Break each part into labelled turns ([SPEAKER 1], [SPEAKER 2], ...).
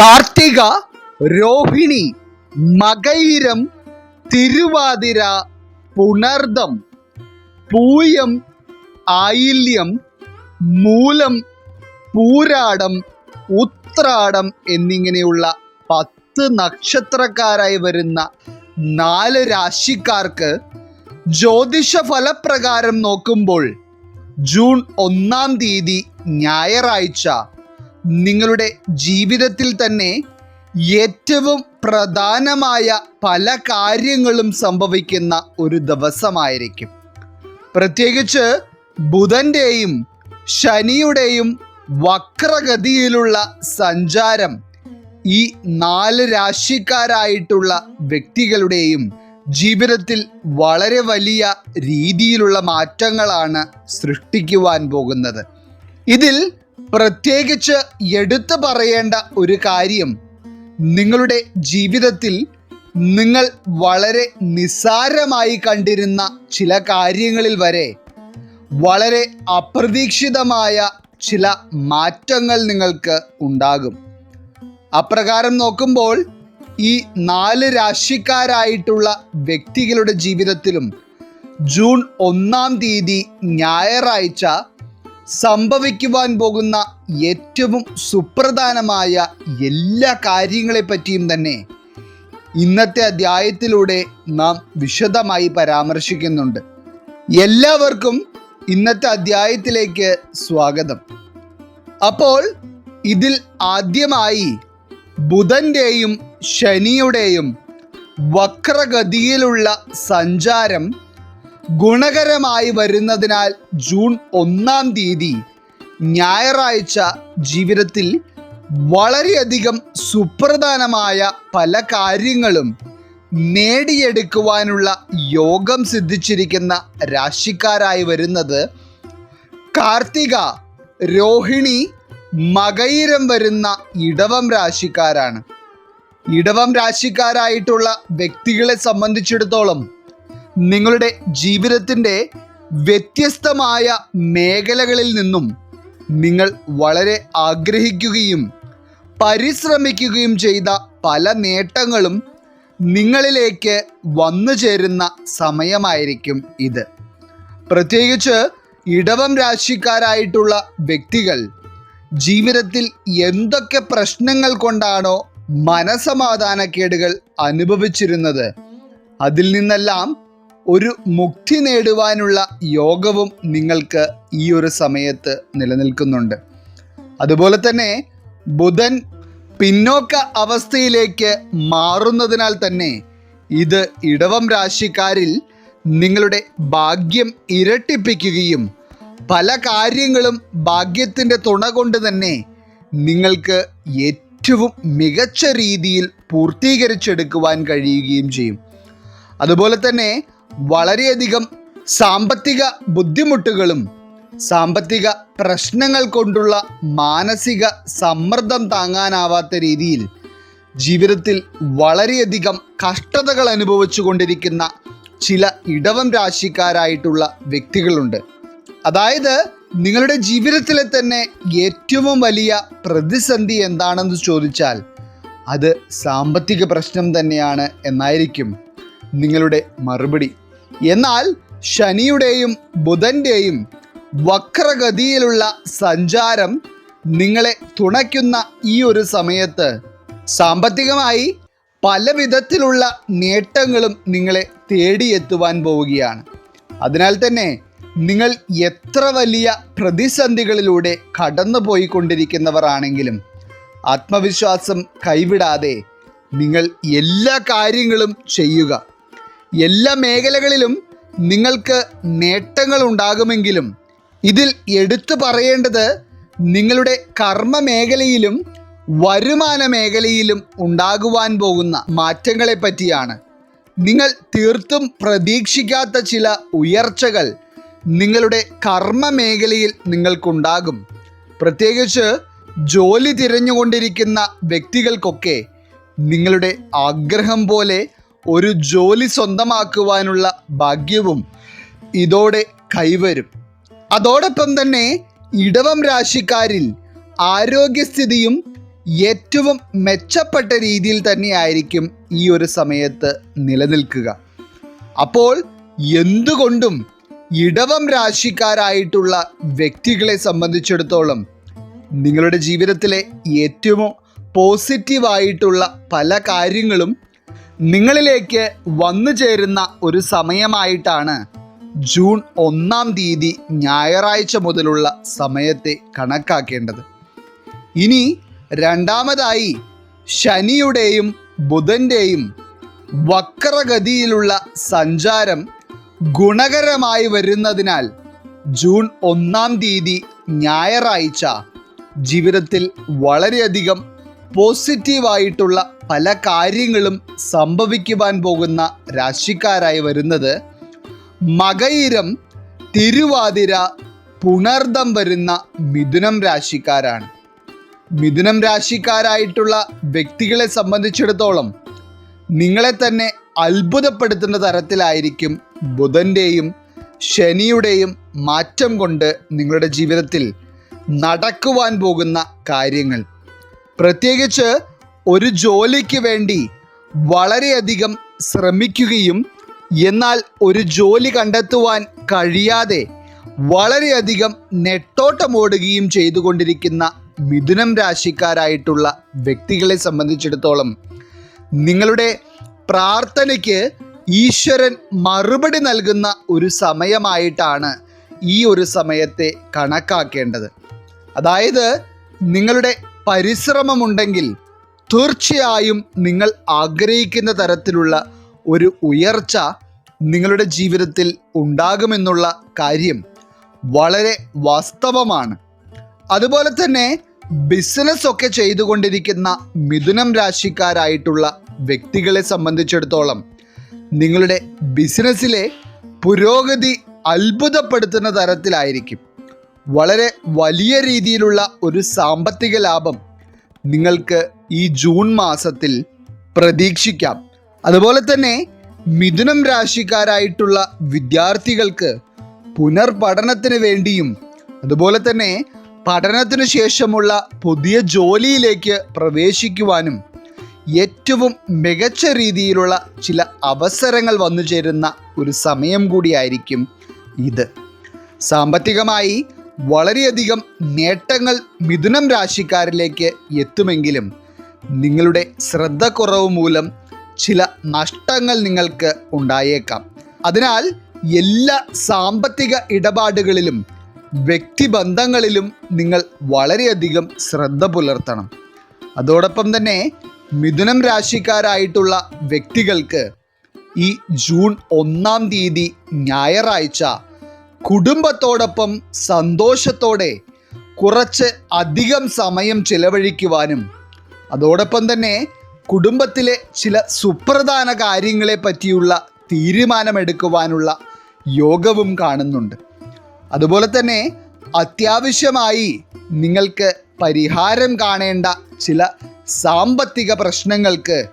[SPEAKER 1] കാർത്തിക രോഹിണി മകയിരം തിരുവാതിര പുണർദം പൂയം ആയില്യം മൂലം പൂരാടം ഉത്രാടം എന്നിങ്ങനെയുള്ള പത്ത് നക്ഷത്രക്കാരായി വരുന്ന നാല് രാശിക്കാർക്ക് ജ്യോതിഷ ഫലപ്രകാരം നോക്കുമ്പോൾ ജൂൺ ഒന്നാം തീയതി ഞായറാഴ്ച നിങ്ങളുടെ ജീവിതത്തിൽ തന്നെ ഏറ്റവും പ്രധാനമായ പല കാര്യങ്ങളും സംഭവിക്കുന്ന ഒരു ദിവസമായിരിക്കും. പ്രത്യേകിച്ച് ബുധന്റെയും ശനിയുടെയും വക്രഗതിയിലുള്ള സഞ്ചാരം ഈ നാല് രാശിക്കാരായിട്ടുള്ള വ്യക്തികളുടെയും ജീവിതത്തിൽ വളരെ വലിയ രീതിയിലുള്ള മാറ്റങ്ങളാണ് സൃഷ്ടിക്കുവാൻ പോകുന്നത്. ഇതിൽ പ്രത്യേകിച്ച് എടുത്തു പറയേണ്ട ഒരു കാര്യം. നിങ്ങളുടെ ജീവിതത്തിൽ നിങ്ങൾ വളരെ നിസ്സാരമായി കണ്ടിരുന്ന ചില കാര്യങ്ങളിൽ വരെ വളരെ അപ്രതീക്ഷിതമായ ചില മാറ്റങ്ങൾ നിങ്ങൾക്ക് ഉണ്ടാകും. അപ്രകാരം നോക്കുമ്പോൾ ഈ നാല് രാശിക്കാരായിട്ടുള്ള വ്യക്തികളുടെ ജീവിതത്തിലും ജൂൺ ഒന്നാം തീയതി ഞായറാഴ്ച സംഭവിക്കുവാൻ പോകുന്ന ഏറ്റവും സുപ്രധാനമായ എല്ലാ കാര്യങ്ങളെപ്പറ്റിയും തന്നെ ഇന്നത്തെ അധ്യായത്തിലൂടെ നാം വിശദമായി പരാമർശിക്കുന്നുണ്ട്. എല്ലാവർക്കും ഇന്നത്തെ അധ്യായത്തിലേക്ക് സ്വാഗതം. അപ്പോൾ ഇതിൽ ആദ്യമായി ബുധന്റെയും ശനിയുടെയും വക്രഗതിയിലുള്ള സഞ്ചാരം ഗുണകരമായി വരുന്നതിനാൽ ജൂൺ ഒന്നാം തീയതി ഞായറാഴ്ച ജീവിതത്തിൽ വളരെയധികം സുപ്രധാനമായ പല കാര്യങ്ങളും നേടിയെടുക്കുവാനുള്ള യോഗം സിദ്ധിച്ചിരിക്കുന്ന രാശിക്കാരായി വരുന്നത് കാർത്തിക രോഹിണി മകയിരം വരുന്ന ഇടവം രാശിക്കാരാണ്. ഇടവം രാശിക്കാരായിട്ടുള്ള വ്യക്തികളെ സംബന്ധിച്ചിടത്തോളം നിങ്ങളുടെ ജീവിതത്തിന്റെ വ്യത്യസ്തമായ മേഖലകളിൽ നിന്നും നിങ്ങൾ വളരെ ആഗ്രഹിക്കുകയും പരിശ്രമിക്കുകയും ചെയ്ത പല നേട്ടങ്ങളും നിങ്ങളിലേക്ക് വന്നു ചേരുന്ന സമയമായിരിക്കും ഇത്. പ്രത്യേകിച്ച് ഇടവം രാശിക്കാരായിട്ടുള്ള വ്യക്തികൾ ജീവിതത്തിൽ എന്തൊക്കെ പ്രശ്നങ്ങൾ കൊണ്ടാണോ മനസമാധാനക്കേടുകൾ അനുഭവിച്ചിരുന്നത്? അതിൽ നിന്നെല്ലാം ഒരു മുക്തി നേടുവാനുള്ള യോഗവും നിങ്ങൾക്ക് ഈ ഒരു സമയത്ത് നിലനിൽക്കുന്നുണ്ട്. അതുപോലെ തന്നെ ബുധൻ പിന്നോക്ക അവസ്ഥയിലേക്ക് മാറുന്നതിനാൽ തന്നെ ഇത് ഇടവം രാശിക്കാരിൽ നിങ്ങളുടെ ഭാഗ്യം ഇരട്ടിപ്പിക്കുകയും പല കാര്യങ്ങളും ഭാഗ്യത്തിന്റെ തുണ കൊണ്ട് തന്നെ നിങ്ങൾക്ക് ഏറ്റവും മികച്ച രീതിയിൽ പൂർത്തീകരിച്ചെടുക്കുവാൻ കഴിയുകയും ചെയ്യും. അതുപോലെ തന്നെ വളരെയധികം സാമ്പത്തിക ബുദ്ധിമുട്ടുകളും സാമ്പത്തിക പ്രശ്നങ്ങൾ കൊണ്ടുള്ള മാനസിക സമ്മർദ്ദം താങ്ങാനാവാത്ത രീതിയിൽ ജീവിതത്തിൽ വളരെയധികം കഷ്ടതകൾ അനുഭവിച്ചു കൊണ്ടിരിക്കുന്ന ചില ഇടവം രാശിക്കാരായിട്ടുള്ള വ്യക്തികളുണ്ട്. അതായത് നിങ്ങളുടെ ജീവിതത്തിലെ തന്നെ ഏറ്റവും വലിയ പ്രതിസന്ധി എന്താണെന്ന് ചോദിച്ചാൽ അത് സാമ്പത്തിക പ്രശ്നം തന്നെയാണ് എന്നായിരിക്കും. നിങ്ങളുടെ മറുപടി. എന്നാൽ ശനിയുടെയും ബുധന്റെയും വക്രഗതിയിലുള്ള സഞ്ചാരം നിങ്ങളെ തുണയ്ക്കുന്ന ഈ ഒരു സമയത്ത് സാമ്പത്തികമായി പല വിധത്തിലുള്ള നേട്ടങ്ങളും നിങ്ങളെ തേടിയെത്തുവാൻ പോവുകയാണ്. അതിനാൽ തന്നെ നിങ്ങൾ എത്ര വലിയ പ്രതിസന്ധികളിലൂടെ കടന്നു പോയിക്കൊണ്ടിരിക്കുന്നവർ ആണെങ്കിലും ആത്മവിശ്വാസം കൈവിടാതെ നിങ്ങൾ എല്ലാ കാര്യങ്ങളും ചെയ്യുക. എല്ലാ മേഖലകളിലും നിങ്ങൾക്ക് നേട്ടങ്ങൾ ഉണ്ടാകുമെങ്കിലും ഇതിൽ എടുത്തു പറയേണ്ടത് നിങ്ങളുടെ കർമ്മ മേഖലയിലും വരുമാന മേഖലയിലും ഉണ്ടാകുവാൻ പോകുന്ന മാറ്റങ്ങളെ പറ്റിയാണ്. നിങ്ങൾ തീർത്തും പ്രതീക്ഷിക്കാത്ത ചില ഉയർച്ചകൾ നിങ്ങളുടെ കർമ്മ മേഖലയിൽ നിങ്ങൾക്കുണ്ടാകും. പ്രത്യേകിച്ച് ജോലി തിരഞ്ഞുകൊണ്ടിരിക്കുന്ന വ്യക്തികൾക്കൊക്കെ നിങ്ങളുടെ ആഗ്രഹം പോലെ ഒരു ജോലി സ്വന്തമാക്കുവാനുള്ള ഭാഗ്യവും ഇതോടെ കൈവരും. അതോടൊപ്പം തന്നെ ഇടവം രാശിക്കാരിൽ ആരോഗ്യസ്ഥിതിയും ഏറ്റവും മെച്ചപ്പെട്ട രീതിയിൽ തന്നെയായിരിക്കും ഈ ഒരു സമയത്ത് നിലനിൽക്കുക. അപ്പോൾ എന്തുകൊണ്ടും ഇടവം രാശിക്കാരായിട്ടുള്ള വ്യക്തികളെ സംബന്ധിച്ചിടത്തോളം നിങ്ങളുടെ ജീവിതത്തിലെ ഏറ്റവും പോസിറ്റീവായിട്ടുള്ള പല കാര്യങ്ങളും നിങ്ങളിലേക്ക് വന്നു ചേരുന്ന ഒരു സമയമായിട്ടാണ് ജൂൺ ഒന്നാം തീയതി ഞായറാഴ്ച മുതലുള്ള സമയത്തെ കണക്കാക്കേണ്ടത്. ഇനി രണ്ടാമതായി ശനിയുടെയും ബുധന്റെയും വക്രഗതിയിലുള്ള സഞ്ചാരം ഗുണകരമായി വരുന്നതിനാൽ ജൂൺ ഒന്നാം തീയതി ഞായറാഴ്ച ജീവിതത്തിൽ വളരെയധികം പോസിറ്റീവായിട്ടുള്ള പല കാര്യങ്ങളും സംഭവിക്കുവാൻ പോകുന്ന രാശിക്കാരായി വരുന്നത് മകയിരം തിരുവാതിര പുണർദം വരുന്ന മിഥുനം രാശിക്കാരാണ്. മിഥുനം രാശിക്കാരായിട്ടുള്ള വ്യക്തികളെ സംബന്ധിച്ചിടത്തോളം നിങ്ങളെ തന്നെ അത്ഭുതപ്പെടുത്തുന്ന തരത്തിലായിരിക്കും ബുധന്റെയും ശനിയുടെയും മാറ്റം കൊണ്ട് നിങ്ങളുടെ ജീവിതത്തിൽ നടക്കുവാൻ പോകുന്ന കാര്യങ്ങൾ. പ്രത്യേകിച്ച് ഒരു ജോലിക്ക് വേണ്ടി വളരെയധികം ശ്രമിക്കുകയും എന്നാൽ ഒരു ജോലി കണ്ടെത്തുവാൻ കഴിയാതെ വളരെയധികം നെട്ടോട്ടമോടുകയും ചെയ്തുകൊണ്ടിരിക്കുന്ന മിഥുനം രാശിക്കാരായിട്ടുള്ള വ്യക്തികളെ സംബന്ധിച്ചിടത്തോളം നിങ്ങളുടെ പ്രാർത്ഥനയ്ക്ക് ഈശ്വരൻ മറുപടി നൽകുന്ന ഒരു സമയമായിട്ടാണ് ഈ ഒരു സമയത്തെ കണക്കാക്കേണ്ടത്. അതായത് നിങ്ങളുടെ പരിശ്രമമുണ്ടെങ്കിൽ തീർച്ചയായും നിങ്ങൾ ആഗ്രഹിക്കുന്ന തരത്തിലുള്ള ഒരു ഉയർച്ച നിങ്ങളുടെ ജീവിതത്തിൽ ഉണ്ടാകുമെന്നുള്ള കാര്യം വളരെ വാസ്തവമാണ്. അതുപോലെ തന്നെ ബിസിനസ് ഒക്കെ ചെയ്തുകൊണ്ടിരിക്കുന്ന മിഥുനം രാശിക്കാരായിട്ടുള്ള വ്യക്തികളെ സംബന്ധിച്ചിടത്തോളം നിങ്ങളുടെ ബിസിനസ്സിലെ പുരോഗതി അത്ഭുതപ്പെടുത്തുന്ന തരത്തിലായിരിക്കും. വളരെ വലിയ രീതിയിലുള്ള ഒരു സാമ്പത്തിക ലാഭം നിങ്ങൾക്ക് ഈ ജൂൺ മാസത്തിൽ പ്രതീക്ഷിക്കാം. അതുപോലെ തന്നെ മിഥുനം രാശിക്കാരായിട്ടുള്ള വിദ്യാർത്ഥികൾക്ക് പുനർപഠനത്തിന് വേണ്ടിയും അതുപോലെ തന്നെ പഠനത്തിന് ശേഷമുള്ള പുതിയ ജോലിയിലേക്ക് പ്രവേശിക്കുവാനും ഏറ്റവും മികച്ച രീതിയിലുള്ള ചില അവസരങ്ങൾ വന്നു ചേരുന്ന ഒരു സമയം കൂടിയായിരിക്കും ഇത്. സാമ്പത്തികമായി വളരെയധികം നേട്ടങ്ങൾ മിഥുനം രാശിക്കാരിലേക്ക് എത്തുമെങ്കിലും നിങ്ങളുടെ ശ്രദ്ധക്കുറവ് മൂലം ചില നഷ്ടങ്ങൾ നിങ്ങൾക്ക് ഉണ്ടായേക്കാം. അതിനാൽ എല്ലാ സാമ്പത്തിക ഇടപാടുകളിലും വ്യക്തിബന്ധങ്ങളിലും നിങ്ങൾ വളരെയധികം ശ്രദ്ധ പുലർത്തണം. അതോടൊപ്പം തന്നെ മിഥുനം രാശിക്കാരായിട്ടുള്ള വ്യക്തികൾക്ക് ഈ ജൂൺ ഒന്നാം തീയതി ഞായറാഴ്ച കുടുംബത്തോടൊപ്പം സന്തോഷത്തോടെ കുറച്ച് അധികം സമയം ചിലവഴിക്കുവാനും അതോടൊപ്പം തന്നെ കുടുംബത്തിലെ ചില സുപ്രധാന കാര്യങ്ങളെ പറ്റിയുള്ള തീരുമാനമെടുക്കുവാനുള്ള യോഗവും കാണുന്നുണ്ട്. അതുപോലെ തന്നെ അത്യാവശ്യമായി നിങ്ങൾക്ക് പരിഹാരം കാണേണ്ട ചില സാമ്പത്തിക പ്രശ്നങ്ങൾക്ക്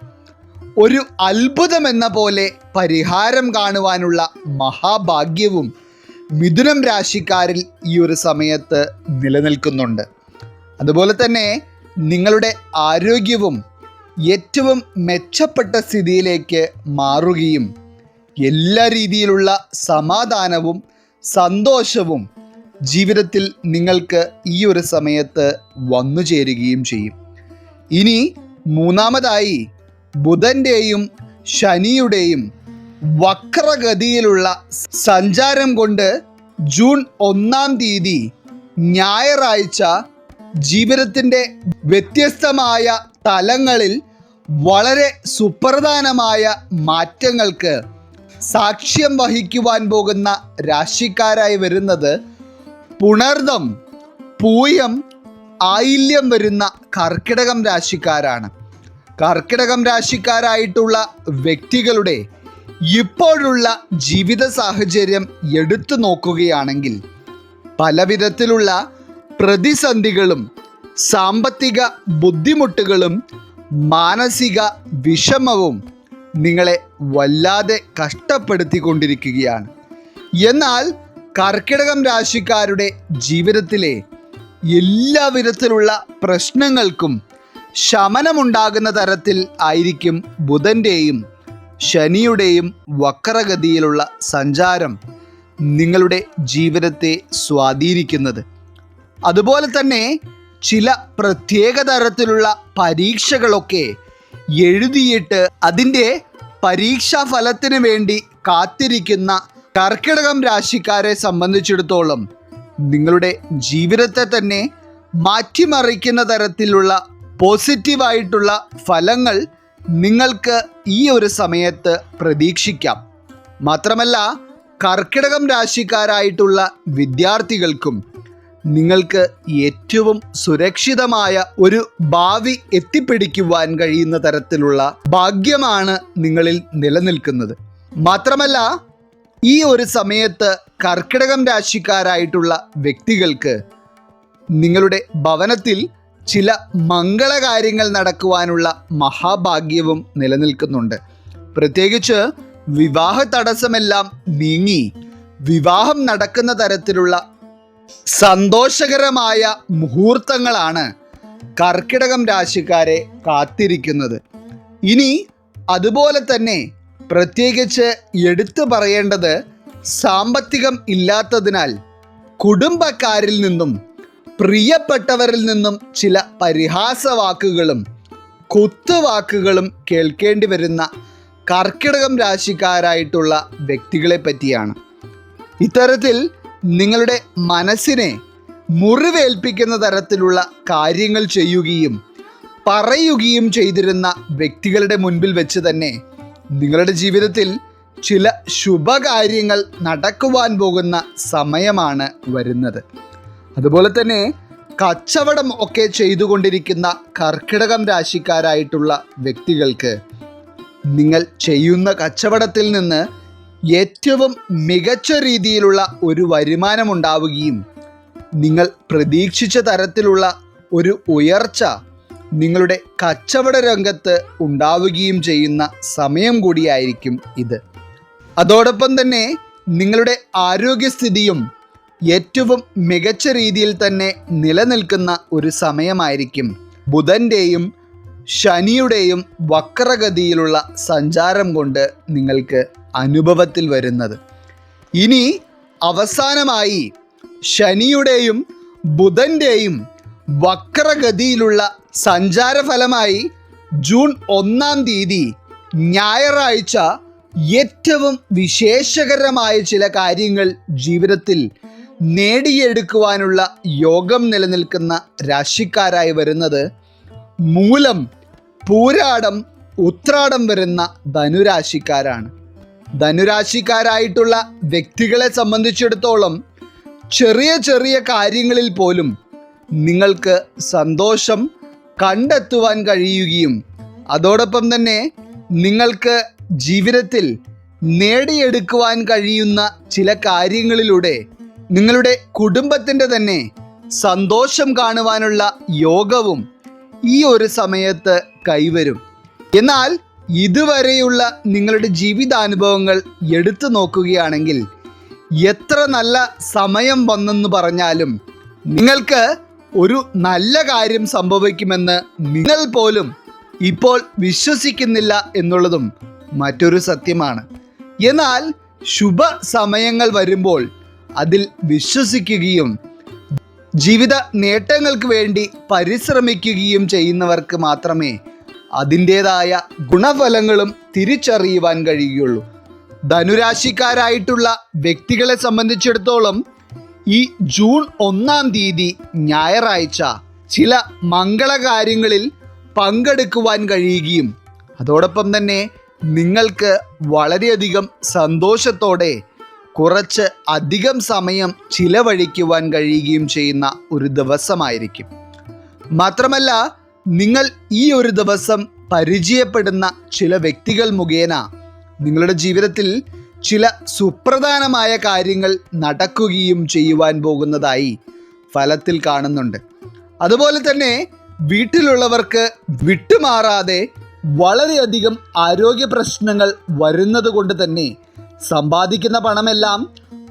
[SPEAKER 1] ഒരു അത്ഭുതമെന്ന പോലെ പരിഹാരം കാണുവാനുള്ള മഹാഭാഗ്യവും മിഥുനം രാശിക്കാരിൽ ഈ ഒരു സമയത്ത് നിലനിൽക്കുന്നുണ്ട്. അതുപോലെ തന്നെ നിങ്ങളുടെ ആരോഗ്യവും ഏറ്റവും മെച്ചപ്പെട്ട സ്ഥിതിയിലേക്ക് മാറുകയും എല്ലാ രീതിയിലുള്ള സമാധാനവും സന്തോഷവും ജീവിതത്തിൽ നിങ്ങൾക്ക് ഈ ഒരു സമയത്ത് വന്നു ചേരുകയും ചെയ്യും. ഇനി മൂന്നാമതായി ബുധന്റെയും ശനിയുടെയും വക്രഗതിയിലുള്ള സഞ്ചാരം കൊണ്ട് ജൂൺ ഒന്നാം തീയതി ഞായറാഴ്ച ജീവിതത്തിന്റെ വ്യത്യസ്തമായ തലങ്ങളിൽ വളരെ സുപ്രധാനമായ മാറ്റങ്ങൾക്ക് സാക്ഷ്യം വഹിക്കുവാൻ പോകുന്ന രാശിക്കാരായി വരുന്നത് പുണർദം പൂയം ആയില്യം വരുന്ന കർക്കിടകം രാശിക്കാരാണ്. കർക്കിടകം രാശിക്കാരായിട്ടുള്ള വ്യക്തികളുടെ ഇപ്പോഴുള്ള ജീവിത സാഹചര്യം എടുത്തു നോക്കുകയാണെങ്കിൽ പലവിധത്തിലുള്ള പ്രതിസന്ധികളും സാമ്പത്തിക ബുദ്ധിമുട്ടുകളും മാനസിക വിഷമവും നിങ്ങളെ വല്ലാതെ കഷ്ടപ്പെടുത്തിക്കൊണ്ടിരിക്കുകയാണ്. എന്നാൽ കർക്കിടകം രാശിക്കാരുടെ ജീവിതത്തിലെ എല്ലാ വിധത്തിലുള്ള പ്രശ്നങ്ങൾക്കും ശമനമുണ്ടാകുന്ന തരത്തിൽ ആയിരിക്കും ബുധന്റെയും ശനിയുടെയും വക്രഗതിയിലുള്ള സഞ്ചാരം നിങ്ങളുടെ ജീവിതത്തെ സ്വാധീനിക്കുന്നത്. അതുപോലെ തന്നെ ചില പ്രത്യേക തരത്തിലുള്ള പരീക്ഷകളൊക്കെ എഴുതിയിട്ട് അതിന്റെ പരീക്ഷാ ഫലത്തിന് വേണ്ടി കാത്തിരിക്കുന്ന കർക്കിടകം രാശിക്കാരെ സംബന്ധിച്ചിടത്തോളം നിങ്ങളുടെ ജീവിതത്തെ തന്നെ മാറ്റിമറിക്കുന്ന തരത്തിലുള്ള പോസിറ്റീവായിട്ടുള്ള ഫലങ്ങൾ നിങ്ങൾക്ക് ഈ ഒരു സമയത്ത് പ്രതീക്ഷിക്കാം. മാത്രമല്ല കർക്കിടകം രാശിക്കാരായിട്ടുള്ള വിദ്യാർത്ഥികൾക്കും നിങ്ങൾക്ക് ഏറ്റവും സുരക്ഷിതമായ ഒരു ഭാവി എത്തിപ്പിടിക്കുവാൻ കഴിയുന്ന തരത്തിലുള്ള ഭാഗ്യമാണ് നിങ്ങളിൽ നിലനിൽക്കുന്നത്. മാത്രമല്ല ഈ ഒരു സമയത്ത് കർക്കിടകം രാശിക്കാരായിട്ടുള്ള വ്യക്തികൾക്ക് നിങ്ങളുടെ ഭവനത്തിൽ ചില മംഗളകാര്യങ്ങൾ നടക്കുവാനുള്ള മഹാഭാഗ്യവും നിലനിൽക്കുന്നുണ്ട്. പ്രത്യേകിച്ച് വിവാഹ തടസ്സമെല്ലാം നീങ്ങി വിവാഹം നടക്കുന്ന തരത്തിലുള്ള സന്തോഷകരമായ മുഹൂർത്തങ്ങളാണ് കർക്കിടകം രാശിക്കാരെ കാത്തിരിക്കുന്നത്. ഇനി അതുപോലെ തന്നെ പ്രത്യേകിച്ച് എടുത്തു പറയേണ്ടത് സാമ്പത്തികം ഇല്ലാത്തതിനാൽ കുടുംബക്കാരിൽ നിന്നും പ്രിയപ്പെട്ടവരിൽ നിന്നും ചില പരിഹാസവാക്കുകളും കുത്തുവാക്കുകളും കേൾക്കേണ്ടി വരുന്ന കർക്കിടകം രാശിക്കാരായിട്ടുള്ള വ്യക്തികളെ പറ്റിയാണ്. ഇത്തരത്തിൽ നിങ്ങളുടെ മനസ്സിനെ മുറിവേൽപ്പിക്കുന്ന തരത്തിലുള്ള കാര്യങ്ങൾ ചെയ്യുകയും പറയുകയും ചെയ്തിരുന്ന വ്യക്തികളുടെ മുൻപിൽ വെച്ച് തന്നെ നിങ്ങളുടെ ജീവിതത്തിൽ ചില ശുഭകാര്യങ്ങൾ നടക്കുവാൻ പോകുന്ന സമയമാണ് വരുന്നത്. അതുപോലെ തന്നെ കച്ചവടം ഒക്കെ ചെയ്തുകൊണ്ടിരിക്കുന്ന കർക്കിടകം രാശിക്കാരായിട്ടുള്ള വ്യക്തികൾക്ക് നിങ്ങൾ ചെയ്യുന്ന കച്ചവടത്തിൽ നിന്ന് ഏറ്റവും മികച്ച രീതിയിലുള്ള ഒരു വരുമാനം ഉണ്ടാവുകയും നിങ്ങൾ പ്രതീക്ഷിച്ച തരത്തിലുള്ള ഒരു ഉയർച്ച നിങ്ങളുടെ കച്ചവട രംഗത്ത് ഉണ്ടാവുകയും ചെയ്യുന്ന സമയം കൂടിയായിരിക്കും ഇത്. അതോടൊപ്പം തന്നെ നിങ്ങളുടെ ആരോഗ്യസ്ഥിതിയും ഏറ്റവും മികച്ച രീതിയിൽ തന്നെ നിലനിൽക്കുന്ന ഒരു സമയമായിരിക്കും. ബുധന്റെയും ശനിയുടെയും വക്രഗതിയിലുള്ള സഞ്ചാരം കൊണ്ട് നിങ്ങൾക്ക് അനുഭവത്തിൽ വരുന്നത്. ഇനി അവസാനമായി ശനിയുടെയും ബുധന്റെയും വക്രഗതിയിലുള്ള സഞ്ചാരഫലമായി ജൂൺ ഒന്നാം തീയതി ഞായറാഴ്ച ഏറ്റവും വിശേഷകരമായ ചില കാര്യങ്ങൾ ജീവിതത്തിൽ നേടിയെടുക്കുവാനുള്ള യോഗം നിലനിൽക്കുന്ന രാശിക്കാരായി വരുന്നത് മൂലം പൂരാടം ഉത്രാടം വരുന്ന ധനുരാശിക്കാരാണ്. ധനുരാശിക്കാരായിട്ടുള്ള വ്യക്തികളെ സംബന്ധിച്ചിടത്തോളം ചെറിയ ചെറിയ കാര്യങ്ങളിൽ പോലും നിങ്ങൾക്ക് സന്തോഷം കണ്ടെത്തുവാൻ കഴിയുകയും അതോടൊപ്പം തന്നെ നിങ്ങൾക്ക് ജീവിതത്തിൽ നേടിയെടുക്കുവാൻ കഴിയുന്ന ചില കാര്യങ്ങളിലൂടെ നിങ്ങളുടെ കുടുംബത്തിന്റെ തന്നെ സന്തോഷം കാണുവാനുള്ള യോഗവും ഈ ഒരു സമയത്ത് കൈവരും. എന്നാൽ ഇതുവരെയുള്ള നിങ്ങളുടെ ജീവിതാനുഭവങ്ങൾ എടുത്തു നോക്കുകയാണെങ്കിൽ എത്ര നല്ല സമയം വന്നെന്ന് പറഞ്ഞാലും നിങ്ങൾക്ക് ഒരു നല്ല കാര്യം സംഭവിക്കുമെന്ന് നിങ്ങൾ പോലും ഇപ്പോൾ വിശ്വസിക്കുന്നില്ല എന്നുള്ളതും മറ്റൊരു സത്യമാണ്. എന്നാൽ ശുഭ സമയങ്ങൾ വരുമ്പോൾ അതിൽ വിശ്വസിക്കുകയും ജീവിത നേട്ടങ്ങൾക്ക് വേണ്ടി പരിശ്രമിക്കുകയും ചെയ്യുന്നവർക്ക് മാത്രമേ അതിന്റേതായ ഗുണഫലങ്ങളും തിരിച്ചറിയുവാൻ കഴിയുകയുള്ളൂ. ധനുരാശിക്കാരായിട്ടുള്ള വ്യക്തികളെ സംബന്ധിച്ചിടത്തോളം ഈ ജൂൺ ഒന്നാം തീയതി ഞായറാഴ്ച ചില മംഗളകാര്യങ്ങളിൽ പങ്കെടുക്കുവാൻ കഴിയുകയും അതോടൊപ്പം തന്നെ നിങ്ങൾക്ക് വളരെയധികം സന്തോഷത്തോടെ കുറച്ച് അധികം സമയം ചിലവഴിക്കുവാൻ കഴിയുകയും ചെയ്യുന്ന ഒരു ദിവസമായിരിക്കും. മാത്രമല്ല നിങ്ങൾ ഈ ഒരു ദിവസം പരിചയപ്പെടുന്ന ചില വ്യക്തികൾ മുഖേന നിങ്ങളുടെ ജീവിതത്തിൽ ചില സുപ്രധാനമായ കാര്യങ്ങൾ നടക്കുകയും ചെയ്യുവാൻ പോകുന്നതായി ഫലത്തിൽ കാണുന്നുണ്ട്. അതുപോലെ തന്നെ വീട്ടിലുള്ളവർക്ക് വിട്ടുമാറാതെ വളരെയധികം ആരോഗ്യ പ്രശ്നങ്ങൾ വരുന്നത് കൊണ്ട് തന്നെ സമ്പാദിക്കുന്ന പണമെല്ലാം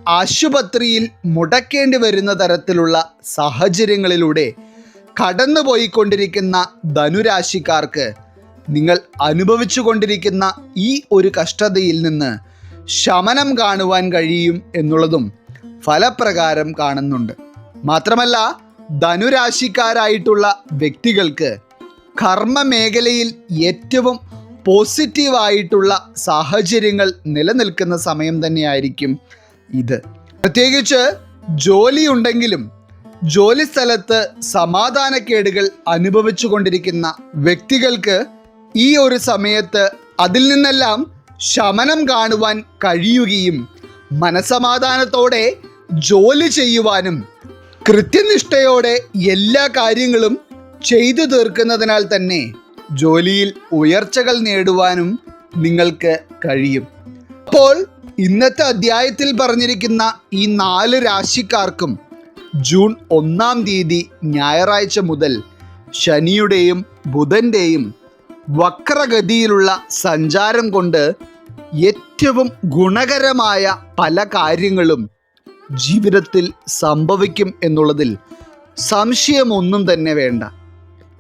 [SPEAKER 1] ആശുപത്രിയിൽ മുടക്കേണ്ടി വരുന്ന തരത്തിലുള്ള സാഹചര്യങ്ങളിലൂടെ കടന്നുപോയിക്കൊണ്ടിരിക്കുന്ന ധനുരാശിക്കാർക്ക് നിങ്ങൾ അനുഭവിച്ചു കൊണ്ടിരിക്കുന്ന ഈ ഒരു കഷ്ടതയിൽ നിന്ന് ശമനം കാണുവാൻ കഴിയും എന്നുള്ളതും ഫലപ്രകാരം കാണുന്നുണ്ട്. മാത്രമല്ല ധനുരാശിക്കാരായിട്ടുള്ള വ്യക്തികൾക്ക് കർമ്മ മേഖലയിൽ ഏറ്റവും പോസിറ്റീവായിട്ടുള്ള സാഹചര്യങ്ങൾ നിലനിൽക്കുന്ന സമയം തന്നെയായിരിക്കും ഇത്. പ്രത്യേകിച്ച് ജോലി ഉണ്ടെങ്കിലും ജോലി സ്ഥലത്ത് സമാധാനക്കേടുകൾ അനുഭവിച്ചു കൊണ്ടിരിക്കുന്ന വ്യക്തികൾക്ക് ഈ ഒരു സമയത്ത് അതിൽ നിന്നെല്ലാം ശമനം കാണുവാൻ കഴിയുകയും മനസമാധാനത്തോടെ ജോലി ചെയ്യുവാനും കൃത്യനിഷ്ഠയോടെ എല്ലാ കാര്യങ്ങളും ചെയ്തു തീർക്കുന്നതിനാൽ തന്നെ ജോലിയിൽ ഉയർച്ചകൾ നേടുവാനും നിങ്ങൾക്ക് കഴിയും. അപ്പോൾ ഇന്നത്തെ അധ്യായത്തിൽ പറഞ്ഞിരിക്കുന്ന ഈ നാല് രാശിക്കാർക്കും ജൂൺ ഒന്നാം തീയതി ഞായറാഴ്ച മുതൽ ശനിയുടെയും ബുധന്റെയും വക്രഗതിയിലുള്ള സഞ്ചാരം കൊണ്ട് ഏറ്റവും ഗുണകരമായ പല കാര്യങ്ങളും ജീവിതത്തിൽ സംഭവിക്കും എന്നുള്ളതിൽ സംശയമൊന്നും തന്നെ വേണ്ട.